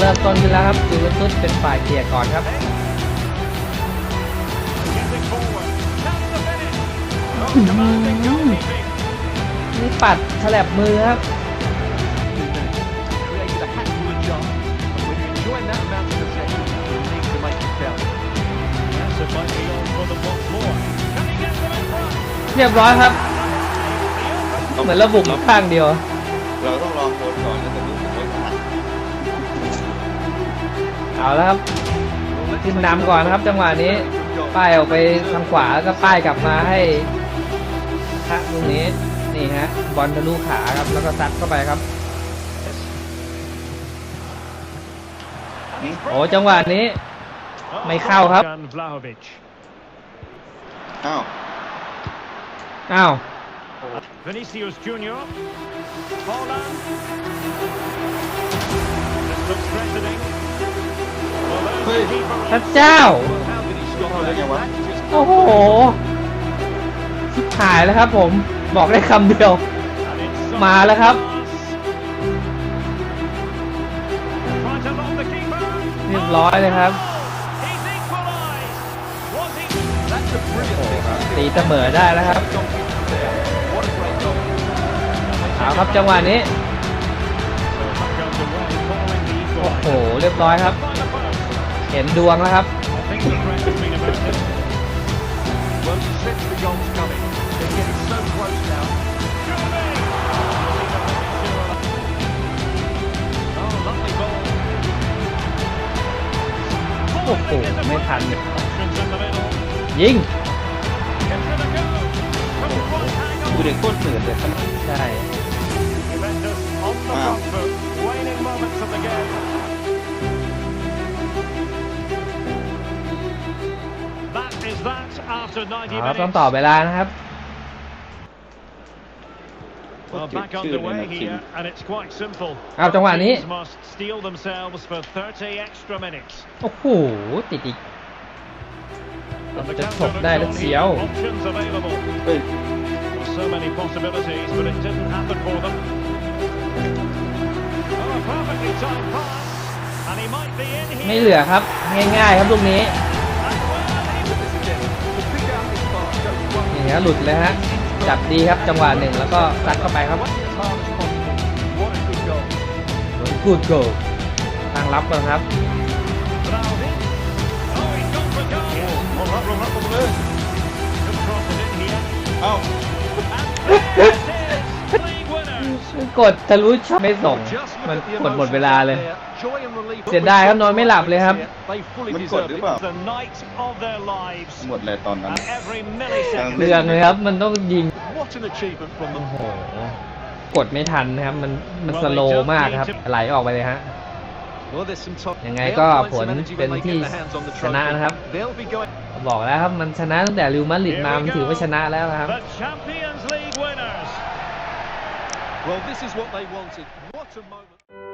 ริ่มต้นขึ้นแล้วครับจูเวนตุสเป็นฝ่ายเกียร์ก่อนครับ Getting forward. That's the finish. Oh, commanding goalkeeping. นี่ปัดฉลับมือครับ created a handful of shots. And when you're enjoying that amount of possession, you need to make it count. Yes, it might be on for them once more. Can he get them in front? เรียบร้อยครับ เหมือนระบุกข้างเดียว เราต้องลองโคนก่อนนะ เอาแล้วครับขึ้นนำก่อนนะครับ จังหวะนี้ ป้ายออกไปทางขวาแล้วก็ป้ายกลับมาให้ทะตรงนี้นี่ฮะบอลทะลุขาครับ แล้วก็ซัดเข้าไปครับโอ้จังหวะนี้ ไม่เข้าครับ Jan Vlahovic. อ้าวอ้าว Vinicius Junior. Holland. This looks threatening. เฮ้พระเจ้าโอ้โหชิบหายแล้วครับ ผม บอกได้คำเดียว มาแล้วครับ เรียบร้อยเลยครับ ตีเสมอได้แล้วครับ เอาครับจังหวะนี้ โอ้โห เรียบร้อยครับ เห็นดวงแล้วครับ I think the threat has been about it. Well, you sense the goals coming. They're getting so close now. Oh, lovely ball. โอ้โหไม่ทัน Options in the middle. ยิง Gives it a go. Couldn't quite hang ดู on. เด็กโคตรเหนื่อยเลยขนาดใช่ ครับต้อง minutes. ต่อเวลานะครับ Well, back underway here, and it's quite simple. เอาจังหวะนี้ Teams must steel themselves for 30 extra minutes. โอ้โหติดอีก And the จะ counter ฉกได้แล้ว looks on เสียว here. Options available. เฮ้ย Well, so many possibilities, but it didn't happen for them. Oh, a perfectly timed pass, and he might be in here. ไม่เหลือครับ ง่ายๆครับลูกนี้ นี้หลุดเลยฮะ จับดีครับจังหวะหนึ่งแล้วก็ซัดเข้าไปครับ good goal. กูดโกทางรับก่อนครับลงรับลงรับลงเลย กดทะลุช่องไม่ส่ง Just look มัน at the กดหมด emotions เวลาเลย there. Joy and relief. เสียดายครับนอนไม่หลับเลยครับ They fully มันกด deserved หรือ it. เปล่า The night of their lives. หมดเลยตอนนั้น And every millisecond. เรื่องเลยครับ มันต้องยิง What an achievement from โอ้ them. โห กดไม่ทันนะครับ มันมันสโลว์มากครับ ไหลออกไปเลยฮะ Well, there's some top. ยังไง They'll ก็ find ผล some energy เป็น when they ที่ get their hands on the ชนะ trophy. นะครับ They'll be going. บอกแล้วครับ มันชนะตั้งแต่ริวมาดริดมา มันถือว่าชนะแล้วนะครับ Well, this is what they wanted. What a moment.